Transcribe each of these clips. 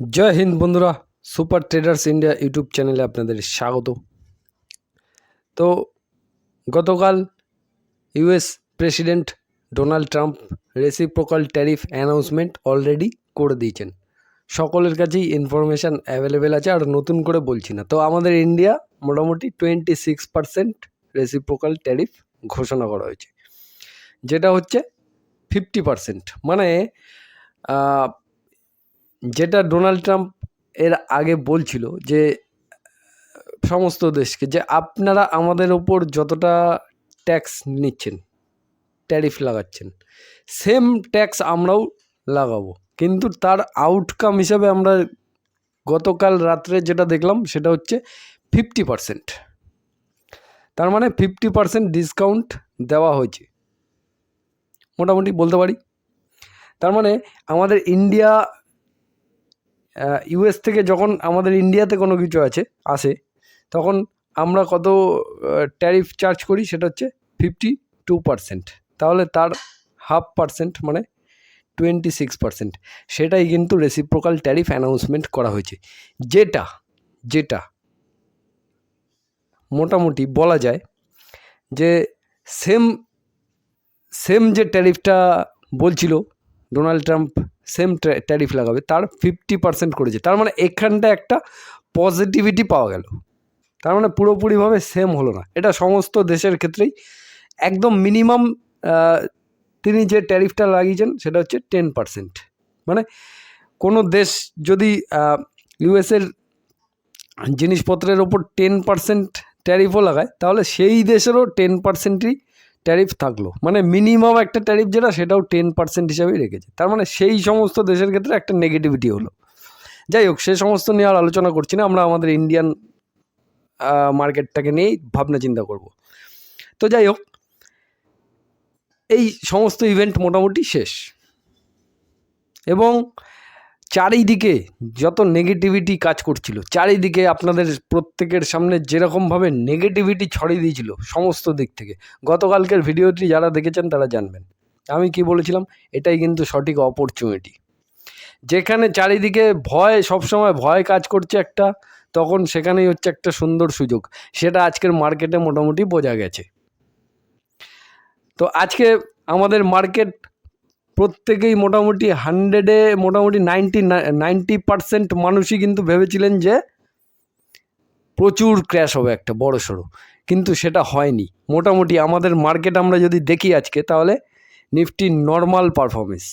জয় হিন্দ বন্ধুরা, super traders India YouTube চ্যানেলে আপনাদের স্বাগত। তো গতকাল US president Donald Trump reciprocal tariff announcement already করে দিয়েছেন। সকলের কাছেই ইনফরমেশান অ্যাভেলেবেল আছে, আর নতুন করে বলছি না। তো আমাদের ইন্ডিয়া মোটামুটি twenty six percent reciprocal tariff ঘোষণা করা হয়েছে, যেটা হচ্ছে ফিফটি পার্সেন্ট মানে যেটা ডোনাল্ড ট্রাম্প এর আগে বলছিল যে, সমস্ত দেশকে, যে আপনারা আমাদের ওপর যতটা ট্যাক্স নিচ্ছেন, ট্যারিফ লাগাচ্ছেন, সেম ট্যাক্স আমরাও লাগাবো। কিন্তু তার আউটকাম হিসাবে আমরা গতকাল রাত্রে যেটা দেখলাম, সেটা হচ্ছে ফিফটি পারসেন্ট তার মানে ফিফটি পারসেন্ট ডিসকাউন্ট দেওয়া হয়েছে। মোটামুটি বলতে পারি। তার মানে আমাদের ইন্ডিয়া ইউএস থেকে যখন আমাদের ইন্ডিয়াতে কোনো কিছু আছে, আসে, তখন আমরা কত ট্যারিফ চার্জ করি সেটা হচ্ছে ফিফটি টু পারসেন্ট তাহলে তার হাফ পারসেন্ট মানে টোয়েন্টি সিক্স পারসেন্ট সেটাই কিন্তু রেসিপ্রোকাল ট্যারিফ অ্যানাউন্সমেন্ট করা হয়েছে। যেটা যেটা মোটামুটি বলা যায় যে সেম সেম যে ট্যারিফটা বলছিল ডোনাল্ড ট্রাম্প সেম ট্যারিফ লাগাবে, তার ফিফটি পার্সেন্ট করেছে। তার মানে এখানটা একটা পজিটিভিটি পাওয়া গেল। তার মানে পুরোপুরিভাবে সেম হলো না। এটা সমস্ত দেশের ক্ষেত্রেই একদম মিনিমাম তিনি যে ট্যারিফটা লাগিয়েছেন, সেটা হচ্ছে টেন পার্সেন্ট মানে কোনো দেশ যদি ইউএসের জিনিসপত্রের ওপর টেন পার্সেন্ট ট্যারিফও লাগায়, তাহলে সেই দেশেরও টেন পার্সেন্টই ট্যারিফ থাকল। মানে মিনিমাম একটা ট্যারিফ যেটা, সেটাও টেন পার্সেন্ট হিসাবেই রেখেছে। তার মানে সেই সমস্ত দেশের ক্ষেত্রে একটা নেগেটিভিটি হলো। যাই হোক, সে সমস্ত নিয়ে আর আলোচনা করছি না। আমরা আমাদের ইন্ডিয়ান মার্কেটটাকে নিয়েই ভাবনা চিন্তা করব। তো যাই হোক, এই সমস্ত ইভেন্ট মোটামুটি শেষ। এবং চারিদিকে যত নেগেটিভিটি কাজ করছিল, চারিদিকে আপনাদের প্রত্যেকের সামনে যেরকমভাবে নেগেটিভিটি ছড়িয়ে দিয়েছিল সমস্ত দিক থেকে। গতকালকের ভিডিওটি যারা দেখেছেন তারা জানবেন। আমি কি বলেছিলাম? এটাই কিন্তু সঠিক অপরচুনিটি যেখানে চারিদিকে ভয়, সবসময় ভয় কাজ করছে একটা, তখন সেখানেই হচ্ছে একটা সুন্দর সুযোগ। সেটা আজকের মার্কেটে মোটামুটি বোঝা গেছে। তো আজকে আমাদের মার্কেট প্রত্যেকেই মোটামুটি হান্ড্রেডে মোটামুটি নাইনটি নাইনটি পারসেন্ট মানুষই কিন্তু ভেবেছিলেন যে প্রচুর ক্র্যাশ হবে একটা বড় সড়ো। কিন্তু সেটা হয়নি। মোটামুটি আমাদের মার্কেট আমরা যদি দেখি আজকে, তাহলে Nifty normal performance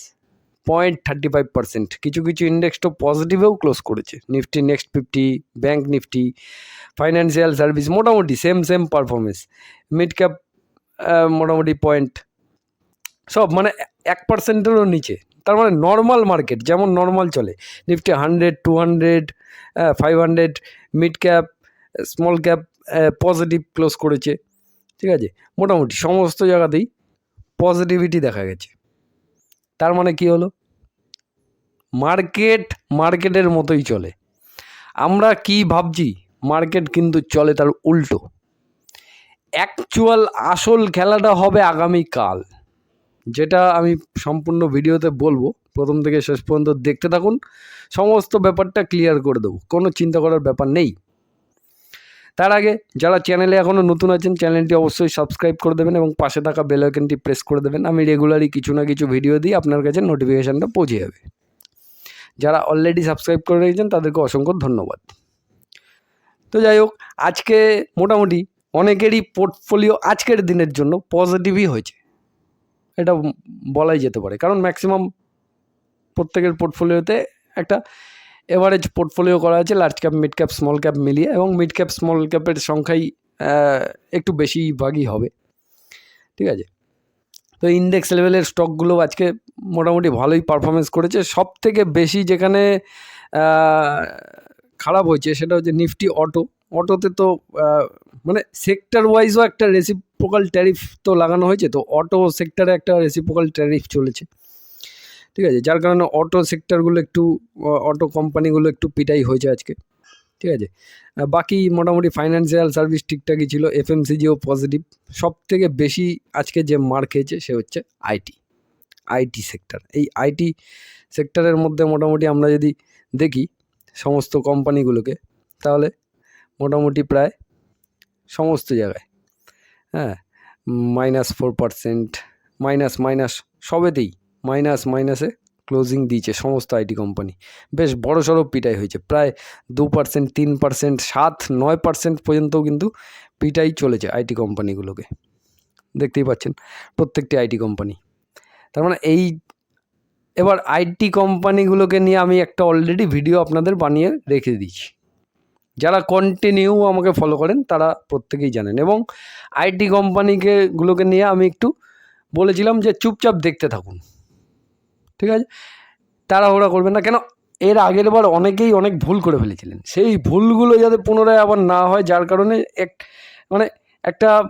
point thirty five percent কিছু কিছু ইন্ডেক্স তো পজিটিভেও ক্লোজ করেছে। Nifty next fifty bank Nifty financial service মোটামুটি same same performance mid cap মোটামুটি পয়েন্ট সব মানে এক পার্সেন্টেরও নিচে। তার মানে নর্মাল মার্কেট যেমন নর্মাল চলে। Nifty hundred two hundred five hundred mid cap small cap positive close করেছে। ঠিক আছে? মোটামুটি সমস্ত জায়গাতেই পজিটিভিটি দেখা গেছে। তার মানে কি হলো? মার্কেট মার্কেটের মতোই চলে। আমরা কি ভাবছি? মার্কেট কিন্তু চলে তার উল্টো। অ্যাকচুয়াল আসল খেলাটা হবে আগামীকাল। যেটা আমি সম্পূর্ণ ভিডিওতে বলব, প্রথম থেকে শেষ পর্যন্ত দেখতে থাকুন। সমস্ত ব্যাপারটা ক্লিয়ার করে দেবো, কোনো চিন্তা করার ব্যাপার নেই। তার আগে, যারা চ্যানেলে এখনও নতুন আছেন চ্যানেলটি অবশ্যই সাবস্ক্রাইব করে দেবেন এবং পাশে থাকা বেল আইকনটি প্রেস করে দেবেন। আমি রেগুলারই কিছু না কিছু ভিডিও দিই, আপনার কাছে নোটিফিকেশানটা পৌঁছে যাবে। যারা অলরেডি সাবস্ক্রাইব করে রেখেছেন, তাদেরকে অসংখ্য ধন্যবাদ। তো যাই হোক, আজকে মোটামুটি অনেকেরই পোর্টফোলিও আজকের দিনের জন্য পজিটিভই হয়েছে। এটা বলাই যেতে পারে। কারণ ম্যাক্সিমাম প্রত্যেকের পোর্টফোলিওতে একটা এভারেজ পোর্টফোলিও করা আছে large cap mid cap small cap মিলিয়ে এবং মিড ক্যাপ স্মল ক্যাপের সংখ্যাই একটু বেশিরভাগই হবে। ঠিক আছে? তো ইন্ডেক্স লেভেলের স্টকগুলো আজকে মোটামুটি ভালোই পারফরমেন্স করেছে। সব থেকে বেশি যেখানে খারাপ হয়েছে সেটা হচ্ছে নিফটি অটো অটোতে তো মানে সেক্টর ওয়াইজও একটা রেসিপ্রোকাল ট্যারিফ তো লাগানো হয়েছে, তো অটো সেক্টরে একটা রেসিপ্রোকাল ট্যারিফ চলেছে। ঠিক আছে, যার কারণে অটো সেক্টরগুলো একটু অটো কোম্পানিগুলো একটু পিটাই হয়েছে আজকে। ঠিক আছে বাকি মোটামুটি ফাইন্যান্সিয়াল সার্ভিস ঠিকঠাকই ছিল এফএমসিজিও পজিটিভ সব থেকে বেশি আজকে যে মার খেয়েছে সে হচ্ছে আইটি আইটি সেক্টর এই আইটি সেক্টরের মধ্যে মোটামুটি আমরা যদি দেখি সমস্ত কোম্পানিগুলোকে তাহলে মোটামুটি প্রায় সমস্ত জায়গায়। হ্যাঁ minus four percent minus minus সবেতেই মাইনাস মাইনাসে ক্লোজিং দিয়েছে সমস্ত আইটি কোম্পানি বেশ বড় সড়ো পিটাই হয়েছে, প্রায় দু পার্সেন্ট তিন পার্সেন্ট সাত, নয় পার্সেন্ট পর্যন্তও কিন্তু পিটাই চলেছে আইটি কোম্পানিগুলোকে দেখতেই পাচ্ছেন প্রত্যেকটি আইটি কোম্পানি তার মানে এই এবার আইটি কোম্পানিগুলোকে নিয়ে আমি একটা অলরেডি ভিডিও আপনাদের বানিয়ে রেখে দিয়েছি যারা কন্টিনিউ আমাকে ফলো করেন, তারা প্রত্যেকেই জানেন। এবং আইটি কোম্পানিকে গুলোকে নিয়ে আমি একটু বলেছিলাম যে, চুপচাপ দেখতে থাকুন। ঠিক আছে? তাড়াহুড়া করবেন না। কেন? এর আগের বার অনেকেই অনেক ভুল করে ফেলেছিলেন। সেই ভুলগুলো যাতে পুনরায় আবার না হয়, যার কারণে এক মানে একটা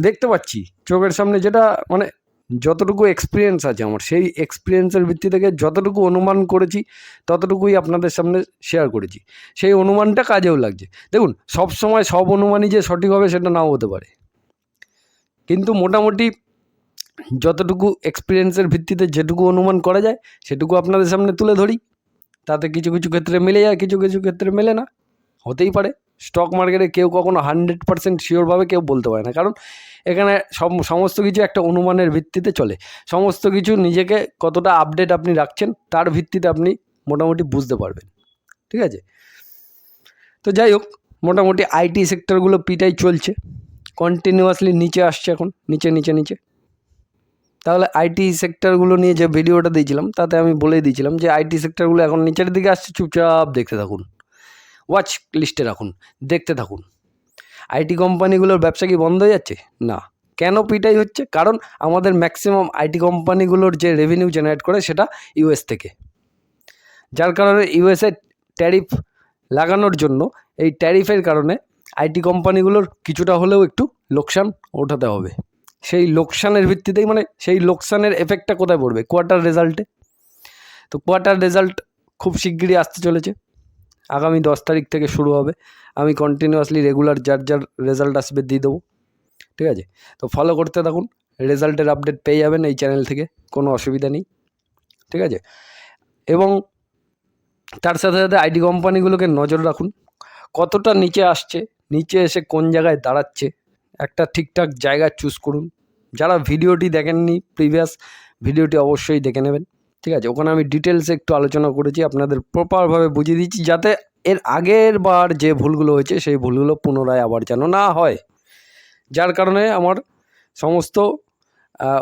দেখতে পাচ্ছি, চোখের সামনে যেটা মানে যতটুকু এক্সপিরিয়েন্স আছে আমার, সেই এক্সপিরিয়েন্সের ভিত্তি থেকে যতটুকু অনুমান করেছি, ততটুকুই আপনাদের সামনে শেয়ার করেছি। সেই অনুমানটা কাজেও লাগছে। দেখুন, সব সময় সব অনুমানই যে সঠিক হবে সেটা নাও হতে পারে। কিন্তু মোটামুটি যতটুকু এক্সপিরিয়েন্সের ভিত্তিতে যেটুকু অনুমান করা যায়, সেটুকু আপনাদের সামনে তুলে ধরি। তাতে কিছু কিছু ক্ষেত্রে মিলে যায়, কিছু কিছু ক্ষেত্রে মেলে না। হতেই পারে। স্টক মার্কেটে কেউ কখনো হান্ড্রেড পার্সেন্ট শিওরভাবে কেউ বলতে পারে না। কারণ এখানে সব সমস্ত কিছু একটা অনুমানের ভিত্তিতে চলে। সমস্ত কিছু নিজেকে কতটা আপডেট আপনি রাখছেন, তার ভিত্তিতে আপনি মোটামুটি বুঝতে পারবেন। ঠিক আছে? তো যাই হোক, মোটামুটি আইটি সেক্টরগুলো পিটাই চলছে। কন্টিনিউয়াসলি নিচে আসছে এখন, নিচে নিচে নিচে। তাহলে আইটি সেক্টরগুলো নিয়ে যে ভিডিওটা দিয়েছিলাম, তাতে আমি বলেই দিয়েছিলাম যে আইটি সেক্টরগুলো এখন নিচের দিকে আসছে, চুপচাপ দেখতে থাকুন। ওয়াচ লিস্টে রাখুন, দেখতে থাকুন। আইটি কোম্পানিগুলোর ব্যবসা কি বন্ধ হয়ে যাচ্ছে? না। কেন পিটাই হচ্ছে? কারণ আমাদের ম্যাক্সিমাম আইটি কোম্পানিগুলোর যে রেভিনিউ জেনারেট করে সেটা ইউএস থেকে। যার কারণে ইউএসএ ট্যারিফ লাগানোর জন্য এই ট্যারিফের কারণে আইটি কোম্পানিগুলোর কিছুটা হলেও একটু লোকসান ওঠাতে হবে। সেই লোকসানের ভিত্তিতেই মানে সেই লোকসানের এফেক্টটা কোথায় পড়বে? কোয়ার্টার রেজাল্টে তো কোয়ার্টার রেজাল্ট খুব শিগগিরই আসতে চলেছে। আগামী দশ তারিখ থেকে শুরু হবে। আমি কন্টিনিউয়াসলি রেগুলার যার যার রেজাল্ট আসবে দিয়ে দেবো। ঠিক আছে? তো ফলো করতে থাকুন। রেজাল্টের আপডেট পেয়ে যাবেন এই চ্যানেল থেকে। কোনো অসুবিধা নেই। ঠিক আছে? এবং তার সাথে সাথে আইটি কোম্পানিগুলোকে নজর রাখুন। কতটা নিচে আসছে, নিচে এসে কোন জায়গায় দাঁড়াচ্ছে, একটা ঠিকঠাক জায়গা চুজ করুন। যারা ভিডিওটি দেখেননি প্রিভিয়াস ভিডিওটি অবশ্যই দেখে নেবেন। ঠিক আছে? ওখানে আমি ডিটেলসে একটু আলোচনা করেছি, আপনাদের প্রপারভাবে বুঝিয়ে দিচ্ছি যাতে এর আগের বার যে ভুলগুলো হয়েছে, সেই ভুলগুলো পুনরায় আবার যেন না হয়। যার কারণে আমার সমস্ত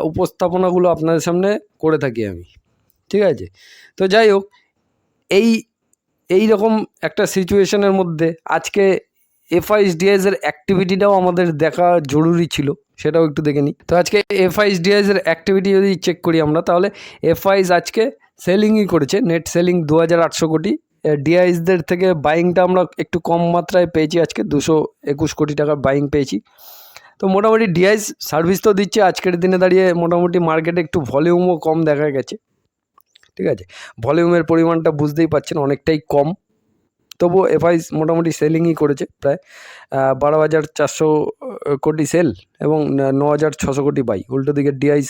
উপস্থাপনাগুলো আপনাদের সামনে করে থাকি আমি। ঠিক আছে? তো যাই হোক, এই এই রকম একটা সিচুয়েশনের মধ্যে আজকে এফআইএসডিএস এর অ্যাক্টিভিটিটাও আমাদের দেখা জরুরি ছিল। সেটাও একটু দেখে নিই। তো আজকে এফআইএসডিএস এর অ্যাক্টিভিটি যদি চেক করি আমরা, তাহলে এফআইস আজকে সেলিংই করেছে নেট সেলিং দু হাজার আটশো কোটি। ডিআইসদের থেকে বাইংটা আমরা একটু কম মাত্রায় পেয়েছি আজকে, দুশো একুশ কোটি টাকার বাইং পেয়েছি। তো মোটামুটি ডিআইস সার্ভিস তো দিচ্ছে, আজকের দিনে দাঁড়িয়ে মোটামুটি মার্কেটে একটু ভলিউমও কম দেখা গেছে। ঠিক আছে? ভলিউমের পরিমাণটা বুঝতেই পাচ্ছেন অনেকটাই কম। তবুও এফআইস মোটামুটি সেলিংই করেছে প্রায় বারো হাজার চারশো কোটি সেল এবং ন- হাজার ছশো কোটি বাই উল্টো দিকে ডিআইস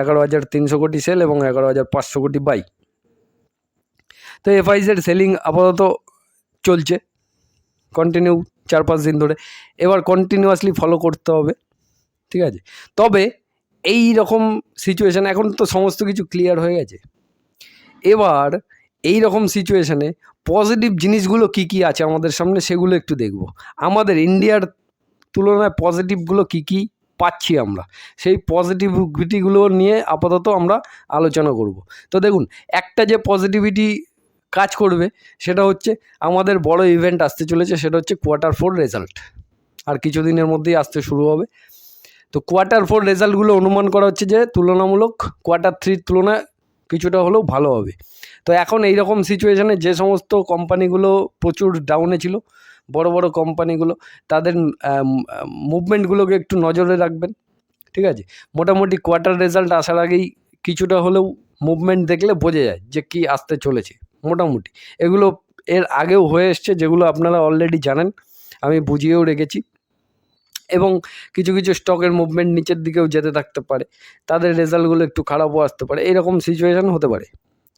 এগারো হাজার তিনশো কোটি সেল এবং এগারো হাজার পাঁচশো কোটি বাই তো এফআইসের সেলিং আপাতত চলছে। কন্টিনিউ চার পাঁচ দিন ধরে। এবার কন্টিনিউয়াসলি ফলো করতে হবে। ঠিক আছে? তবে এই রকম সিচুয়েশান এখন তো সমস্ত কিছু ক্লিয়ার হয়ে গেছে। এবার এই রকম সিচুয়েশানে পজিটিভ জিনিসগুলো কি কি আছে আমাদের সামনে সেগুলো একটু দেখব। আমাদের ইন্ডিয়ার তুলনায় পজিটিভগুলো কি কি পাচ্ছি আমরা? সেই পজিটিভিটিগুলো নিয়ে আপাতত আমরা আলোচনা করব। তো দেখুন, একটা যে পজিটিভিটি কাজ করবে সেটা হচ্ছে আমাদের বড় ইভেন্ট আসতে চলেছে, সেটা হচ্ছে কোয়ার্টার ফোর রেজাল্ট আর কিছুদিনের মধ্যেই আসতে শুরু হবে। তো কোয়ার্টার ফোর রেজাল্টগুলো অনুমান করা হচ্ছে যে তুলনামূলক কোয়ার্টার থ্রির তুলনায় কিছুটা হলেও ভালো হবে। তো এখন এই রকম সিচুয়েশানে যে সমস্ত কোম্পানিগুলো প্রচুর ডাউনে ছিল, বড় বড় কোম্পানিগুলো তাদের মুভমেন্টগুলোকে একটু নজরে রাখবেন, ঠিক আছে? মোটামুটি কোয়ার্টার রেজাল্ট আসার আগেই কিছুটা হলেও মুভমেন্ট দেখলে বোঝা যায় যে কি আসতে চলেছে, মোটামুটি। এগুলো এর আগেও হয়ে এসছে, যেগুলো আপনারা অলরেডি জানেন, আমি বুঝিয়েও রেখেছি। এবং কিছু কিছু স্টকের মুভমেন্ট নিচের দিকেও যেতে থাকতে পারে। তাদের রেজাল্টগুলো একটু খারাপও আসতে পারে। এরকম সিচুয়েশান হতে পারে।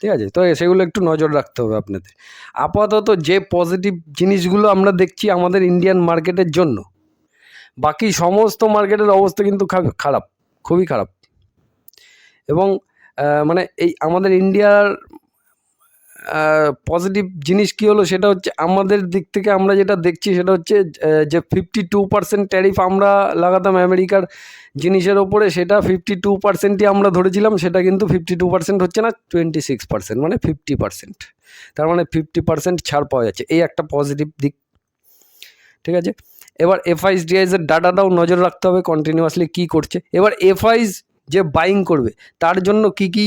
ঠিক আছে? তো সেগুলো একটু নজর রাখতে হবে আপনাদের। আপাতত যে পজিটিভ জিনিসগুলো আমরা দেখছি আমাদের ইন্ডিয়ান মার্কেটের জন্য, বাকি সমস্ত মার্কেটের অবস্থা কিন্তু খারাপ, খুবই খারাপ। এবং মানে এই আমাদের ইন্ডিয়ার পজিটিভ জিনিস কী হলো সেটা হচ্ছে আমাদের দিক থেকে আমরা যেটা দেখছি সেটা হচ্ছে যে ফিফটি টু পার্সেন্ট ট্যারিফ আমরা লাগাতাম আমেরিকার জিনিসের ওপরে, সেটা ফিফটি টু পার্সেন্টই আমরা ধরেছিলাম, সেটা কিন্তু ফিফটি টু পার্সেন্ট হচ্ছে না টোয়েন্টি সিক্স পার্সেন্ট মানে ফিফটি পার্সেন্ট তার মানে ফিফটি পার্সেন্ট ছাড় পাওয়া যাচ্ছে, এই একটা পজিটিভ দিক। ঠিক আছে? এবার এফআইস ডিআইসের ডাটাটাও নজর রাখতে হবে কন্টিনিউয়াসলি কী করছে। এবার এফআইস যে বাইং করবে, তার জন্য কী কী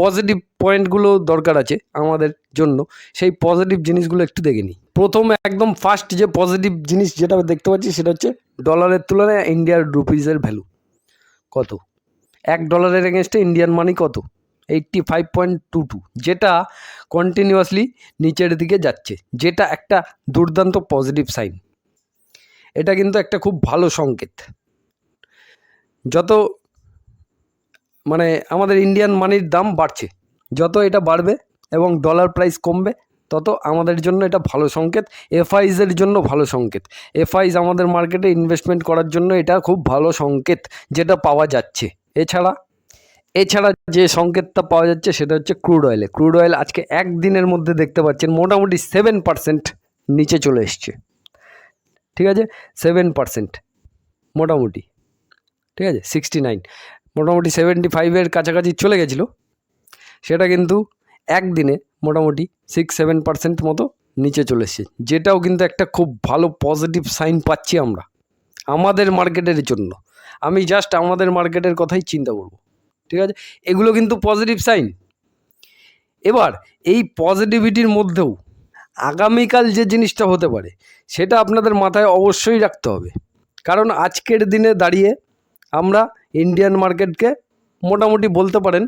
পজিটিভ পয়েন্টগুলো দরকার আছে আমাদের জন্য, সেই পজিটিভ জিনিসগুলো একটু দেখে নিই। প্রথম একদম ফার্স্ট যে পজিটিভ জিনিস যেটা দেখতে পাচ্ছি সেটা হচ্ছে ডলারের তুলনায় ইন্ডিয়ার রুপিজের ভ্যালু কত? এক ডলারের এগেনস্টে ইন্ডিয়ান মানি কত? Eighty five point two two যেটা কন্টিনিউয়াসলি নিচের দিকে যাচ্ছে, যেটা একটা দুর্দান্ত পজিটিভ সাইন এটা কিন্তু একটা খুব ভালো সংকেত। যত মানে আমাদের ইন্ডিয়ান মানির দাম বাড়ছে। যত এটা বাড়বে এবং ডলার প্রাইস কমবে, তত আমাদের জন্য এটা ভালো সংকেত এফআইজের জন্য ভালো সংকেত। এফআইজ আমাদের মার্কেটে ইনভেস্টমেন্ট করার জন্য এটা খুব ভালো সংকেত যেটা পাওয়া যাচ্ছে। এছাড়া এছাড়া যে সংকেতটা পাওয়া যাচ্ছে সেটা হচ্ছে ক্রুড অয়েলে ক্রুড অয়েল আজকে একদিনের মধ্যে দেখতে পাচ্ছেন, মোটামুটি সেভেন পার্সেন্ট নিচে চলে এসছে। ঠিক আছে? সেভেন পার্সেন্ট মোটামুটি। ঠিক আছে? সিক্সটি নাইন মোটামুটি সেভেন্টি ফাইভের কাছাকাছি চলে গেছিল। সেটা কিন্তু একদিনে মোটামুটি সিক্স সেভেন পার্সেন্ট মতো নিচে চলে এসছে। যেটাও কিন্তু একটা খুব ভালো পজিটিভ সাইন পাচ্ছি আমরা। আমাদের মার্কেটের জন্য। আমি জাস্ট আমাদের মার্কেটের কথাই চিন্তা করব। ঠিক আছে? এগুলো কিন্তু পজিটিভ সাইন এবার এই পজিটিভিটির মধ্যেও আগামীকাল যে জিনিসটা হতে পারে, সেটা আপনাদের মাথায় অবশ্যই রাখতে হবে। কারণ আজকের দিনে দাঁড়িয়ে আমরা ইন্ডিয়ান মার্কেটকে মোটামুটি বলতে পারেন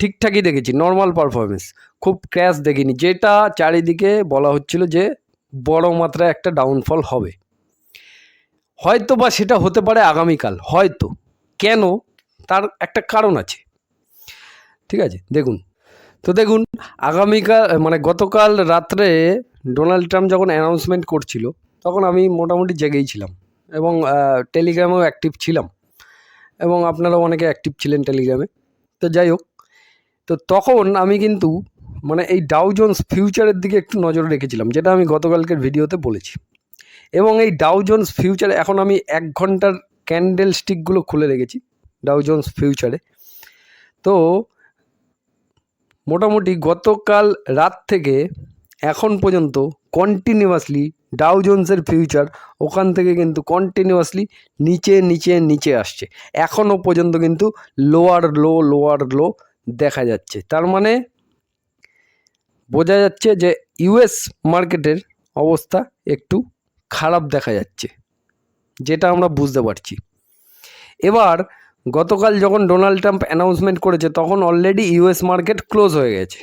ঠিকঠাকই দেখেছি নর্মাল পারফরমেন্স খুব ক্র্যাশ দেখিনি। যেটা চারিদিকে বলা হচ্ছিল যে বড় মাত্রায় একটা ডাউনফল হবে। হয়তো বা সেটা হতে পারে আগামীকাল, হয়তো। কেন? তার একটা কারণ আছে। ঠিক আছে? দেখুন। তো দেখুন, আগামীকাল মানে গতকাল রাত্রে ডোনাল্ড ট্রাম্প যখন অ্যানাউন্সমেন্ট করছিল, তখন আমি মোটামুটি জেগেই ছিলাম এবং টেলিগ্রামেও অ্যাক্টিভ ছিলাম। এবং আপনারাও অনেকে অ্যাক্টিভ ছিলেন টেলিগ্রামে তো যাই হোক, তো তখন আমি কিন্তু মানে এই ডাউ জোন্স ফিউচারের দিকে একটু নজর রেখেছিলাম, যেটা আমি গতকালকের ভিডিওতে বলেছি। এবং এই ডাউ জোন্স ফিউচারে এখন আমি এক ঘণ্টার ক্যান্ডেল স্টিকগুলো খুলে রেখেছি ডাউ জোন্স ফিউচারে তো মোটামুটি গতকাল রাত থেকে এখন পর্যন্ত কন্টিনিউয়াসলি ডাউ জোন্সের ফিউচার ওখান থেকে কিন্তু কন্টিনিউয়াসলি নিচে নিচে নিচে আসছে। এখনও পর্যন্ত কিন্তু লোয়ার লো লোয়ার লো দেখা যাচ্ছে। তার মানে বোঝা যাচ্ছে যে ইউএস মার্কেটের অবস্থা একটু খারাপ দেখা যাচ্ছে, যেটা আমরা বুঝতে পারছি। এবার গতকাল যখন ডোনাল্ড ট্রাম্প অ্যানাউন্সমেন্ট করেছে, তখন অলরেডি ইউএস মার্কেট ক্লোজ হয়ে গেছে।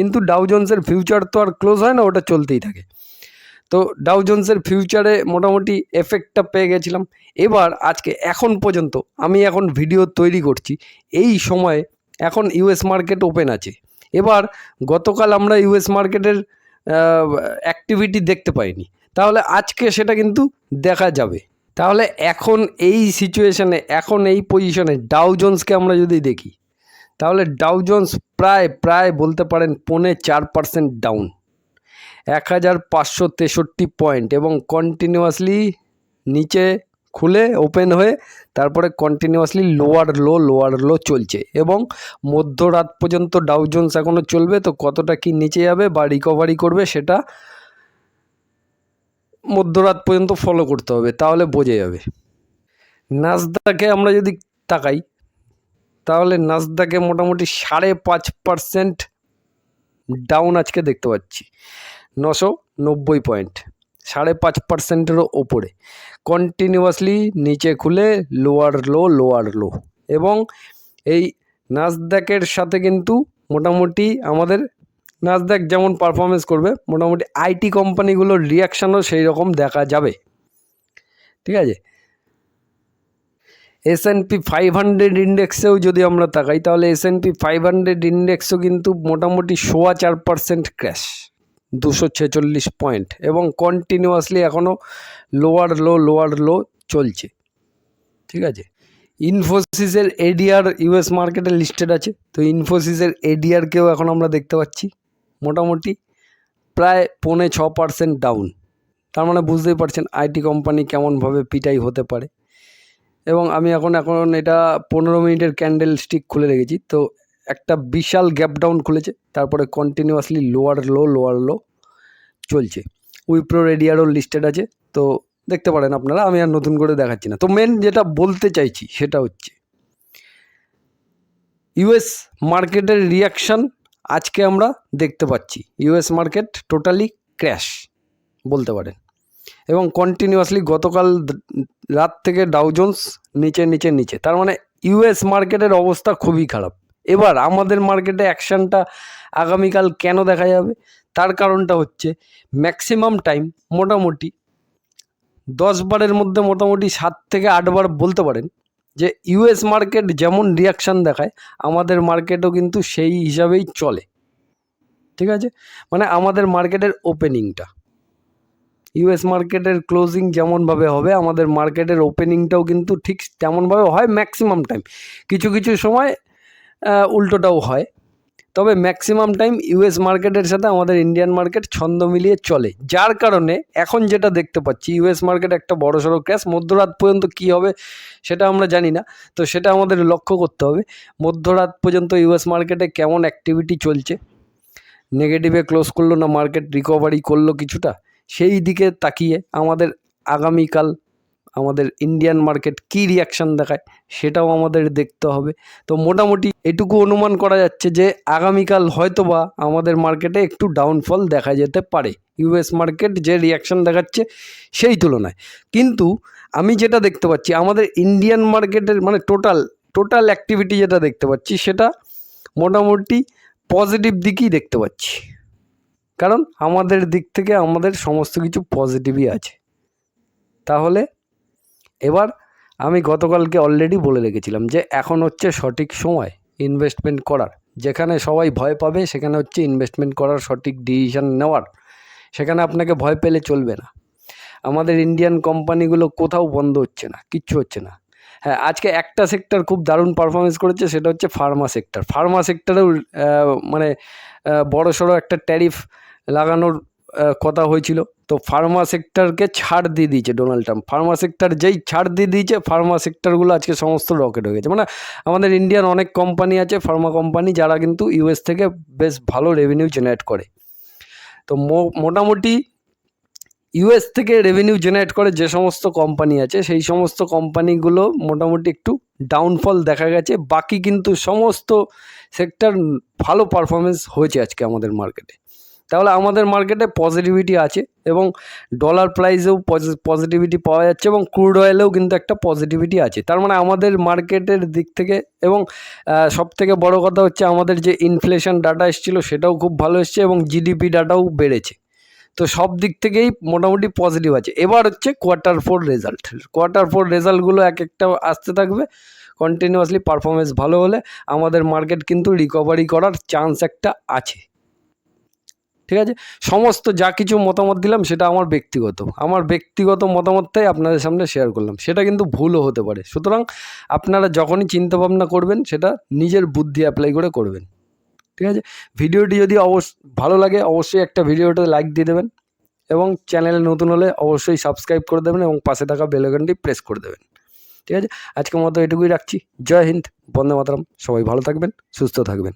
কিন্তু ডাউ জোন্সের ফিউচার তো আর ক্লোজ হয় না, ওটা চলতেই থাকে। তো ডাউ জোন্সের ফিউচারে মোটামুটি এফেক্টটা পেয়ে গেছিলাম। এবার আজকে এখন পর্যন্ত আমি এখন ভিডিও তৈরি করছি। এই সময়ে এখন ইউএস মার্কেট ওপেন আছে। এবার গতকাল আমরা ইউএস মার্কেটের অ্যাক্টিভিটি দেখতে পাইনি। তাহলে আজকে সেটা কিন্তু দেখা যাবে। তাহলে এখন এই সিচুয়েশানে এখন এই পজিশনে জোন্সকে আমরা যদি দেখি তাহলে ডাউ জোন্স প্রায় প্রায় বলতে পারেন পৌনে চার পার্সেন্ট ডাউন এক হাজার পাঁচশো তেষট্টি পয়েন্ট এবং কন্টিনিউয়াসলি নিচে খুলে ওপেন হয়ে তারপরে continuously lower low lower low চলছে এবং মধ্যরাত পর্যন্ত ডাউ জোন্স এখনও চলবে, তো কতটা কি নিচে যাবে বা রিকভারি করবে সেটা মধ্যরাত পর্যন্ত ফলো করতে হবে, তাহলে বোঝা যাবে। নাজদাকে আমরা যদি তাকাই তাহলে নাসদাকে মোটামুটি সাড়ে পাঁচ পার্সেন্ট ডাউন আজকে দেখতে পাচ্ছি। নশো নব্বই পয়েন্ট সাড়ে পাঁচ পার্সেন্টেরও ওপরে। কন্টিনিউয়াসলি নিচে খুলে লোয়ার লো লোয়ার লো এবং এই নাজদাকের সাথে কিন্তু মোটামুটি আমাদের নাজদাক যেমন পারফরমেন্স করবে, মোটামুটি আইটি কোম্পানিগুলোর রিয়াকশানও সেই রকম দেখা যাবে। ঠিক আছে? S and P five hundred ইন্ডেক্সেও যদি আমরা তাকাই, তাহলে S and P five hundred ইন্ডেক্সও কিন্তু মোটামুটি সোয়া চার পার্সেন্ট ক্র্যাশ দুশো ছেচল্লিশ পয়েন্ট এবং কন্টিনিউয়াসলি এখনও লোয়ার লো লোয়ার লো চলছে। ঠিক আছে? ইনফোসিসের এডিআর ইউএস মার্কেটে লিস্টেড আছে, তো ইনফোসিসের এডিআরকেও এখন আমরা দেখতে পাচ্ছি, মোটামুটি প্রায় পৌনে ছ পার্সেন্ট ডাউন তার মানে বুঝতেই পারছেন আইটি কোম্পানি কেমনভাবে পিটাই হতে পারে। এবং আমি এখন এখন এটা পনেরো মিনিটের ক্যান্ডেল স্টিক খুলে রেখেছি। তো একটা বিশাল গ্যাপ ডাউন খুলেছে, তারপরে continuously lower low lower low চলছে। উইপ্রো রেডিয়ারও লিস্টেড আছে। তো দেখতে পারেন আপনারা, আমি আর নতুন করে দেখাচ্ছি না। তো মেন যেটা বলতে চাইছি, সেটা হচ্ছে ইউএস মার্কেটের রিয়াকশান আজকে আমরা দেখতে পাচ্ছি। ইউএস মার্কেট টোটালি ক্র্যাশ বলতে পারেন। এবং কন্টিনিউয়াসলি গতকাল রাত থেকে ডাউজন্স নিচে নিচে নিচে। তার মানে ইউএস মার্কেটের অবস্থা খুবই খারাপ। এবার আমাদের মার্কেটে অ্যাকশানটা আগামীকাল কেন দেখা যাবে? তার কারণটা হচ্ছে ম্যাক্সিমাম টাইম মোটামুটি দশ বারের মধ্যে মোটামুটি সাত থেকে আটবার বলতে পারেন যে ইউএস মার্কেট যেমন রিয়াকশান দেখায়, আমাদের মার্কেটও কিন্তু সেই হিসাবেই চলে। ঠিক আছে? মানে আমাদের মার্কেটের ওপেনিংটা ইউএস মার্কেটের ক্লোজিং যেমনভাবে হবে, আমাদের মার্কেটের ওপেনিংটাও কিন্তু ঠিক তেমনভাবে হয় ম্যাক্সিমাম টাইম কিছু কিছু সময় উল্টোটাও হয়। তবে ম্যাক্সিমাম টাইম ইউএস মার্কেটের সাথে আমাদের ইন্ডিয়ান মার্কেট ছন্দ মিলিয়ে চলে। যার কারণে এখন যেটা দেখতে পাচ্ছি ইউএস মার্কেট একটা বড় সড়ো ক্র্যাশ মধ্যরাত পর্যন্ত কী হবে সেটা আমরা জানি না। তো সেটা আমাদের লক্ষ্য করতে হবে, মধ্যরাত পর্যন্ত ইউএস মার্কেটে কেমন অ্যাক্টিভিটি চলছে? নেগেটিভে ক্লোজ করল না মার্কেট রিকভারি করল কিছুটা? সেই দিকে তাকিয়ে আমাদের আগামীকাল আমাদের ইন্ডিয়ান মার্কেট কী রিয়াকশান দেখায় সেটাও আমাদের দেখতে হবে। তো মোটামুটি এটুকু অনুমান করা যাচ্ছে যে আগামীকাল হয়তোবা আমাদের মার্কেটে একটু ডাউনফল দেখা যেতে পারে। ইউএস মার্কেট যে রিয়াকশান দেখাচ্ছে সেই তুলনায়। কিন্তু আমি যেটা দেখতে পাচ্ছি, আমাদের ইন্ডিয়ান মার্কেটের মানে টোটাল টোটাল অ্যাক্টিভিটি যেটা দেখতে পাচ্ছি সেটা মোটামুটি পজিটিভ দিকই দেখতে পাচ্ছি। কারণ আমাদের দিক থেকে আমাদের সমস্ত কিছু পজিটিভই আছে। তাহলে এবার আমি গতকালকে অলরেডি বলে রেখেছিলাম যে এখন হচ্ছে সঠিক সময় ইনভেস্টমেন্ট করার। যেখানে সবাই ভয় পাবে, সেখানে হচ্ছে ইনভেস্টমেন্ট করার সঠিক ডিসিশন নেওয়ার। সেখানে আপনাকে ভয় পেলে চলবে না। আমাদের ইন্ডিয়ান কোম্পানিগুলো কোথাও বন্ধ হচ্ছে না, কিচ্ছু হচ্ছে না। হ্যাঁ আজকে একটা সেক্টর খুব দারুণ পারফরমেন্স করেছে, সেটা হচ্ছে ফার্মা সেক্টর ফার্মা সেক্টরেও মানে বড় সড়ো একটা ট্যারিফ লাগানোর কথা হয়েছিল। তো ফার্মা সেক্টরকে ছাড় দিয়ে দিয়েছে ডোনাল্ড ট্রাম্প ফার্মা সেক্টর যেই ছাড় দিয়ে দিয়েছে ফার্মা সেক্টরগুলো আজকে সমস্ত রকেট হয়ে গেছে। মানে আমাদের ইন্ডিয়ান অনেক কোম্পানি আছে ফার্মা কোম্পানি যারা কিন্তু ইউএস থেকে বেশ ভালো রেভিনিউ জেনারেট করে। তো মোটামুটি ইউএস থেকে রেভিনিউ জেনারেট করে যে সমস্ত কোম্পানি আছে, সেই সমস্ত কোম্পানিগুলো মোটামুটি একটু ডাউনফল দেখা গেছে। বাকি কিন্তু সমস্ত সেক্টর ভালো পারফরমেন্স হয়েছে আজকে আমাদের মার্কেটে তাহলে আমাদের মার্কেটে পজিটিভিটি আছে এবং ডলার প্রাইসেও পজিটিভিটি পাওয়া যাচ্ছে এবং ক্রুড অয়েলেও কিন্তু একটা পজিটিভিটি আছে। তার মানে আমাদের মার্কেটের দিক থেকে এবং সব থেকে বড় কথা হচ্ছে আমাদের যে ইনফ্লেশন ডাটা এসেছিল সেটাও খুব ভালো এসছে এবং জিডিপি ডাটাও বেড়েছে। তো সব দিক থেকেই মোটামুটি পজিটিভ আছে। এবার হচ্ছে quarter four result quarter four রেজাল্টগুলো এক একটা আসতে থাকবে। কন্টিনিউয়াসলি পারফরমেন্স ভালো হলে আমাদের মার্কেট কিন্তু রিকভারি করার চান্স একটা আছে। ঠিক আছে? সমস্ত যা কিছু মতামত দিলাম সেটা আমার ব্যক্তিগত। আমার ব্যক্তিগত মতামতটাই আপনাদের সামনে শেয়ার করলাম। সেটা কিন্তু ভুলও হতে পারে। সুতরাং আপনারা যখনই চিন্তা ভাবনা করবেন, সেটা নিজের বুদ্ধি অ্যাপ্লাই করে করবেন। ঠিক আছে? ভিডিওটি যদি অবশ্য ভালো লাগে, অবশ্যই একটা ভিডিওটা লাইক দিয়ে দেবেন এবং চ্যানেলে নতুন হলে অবশ্যই সাবস্ক্রাইব করে দেবেন এবং পাশে থাকা বেলাইকনটি প্রেস করে দেবেন। ঠিক আছে? আজকের মতো এটুকুই রাখছি। জয় হিন্দ, বন্দে মাতরম। সবাই ভালো থাকবেন, সুস্থ থাকবেন।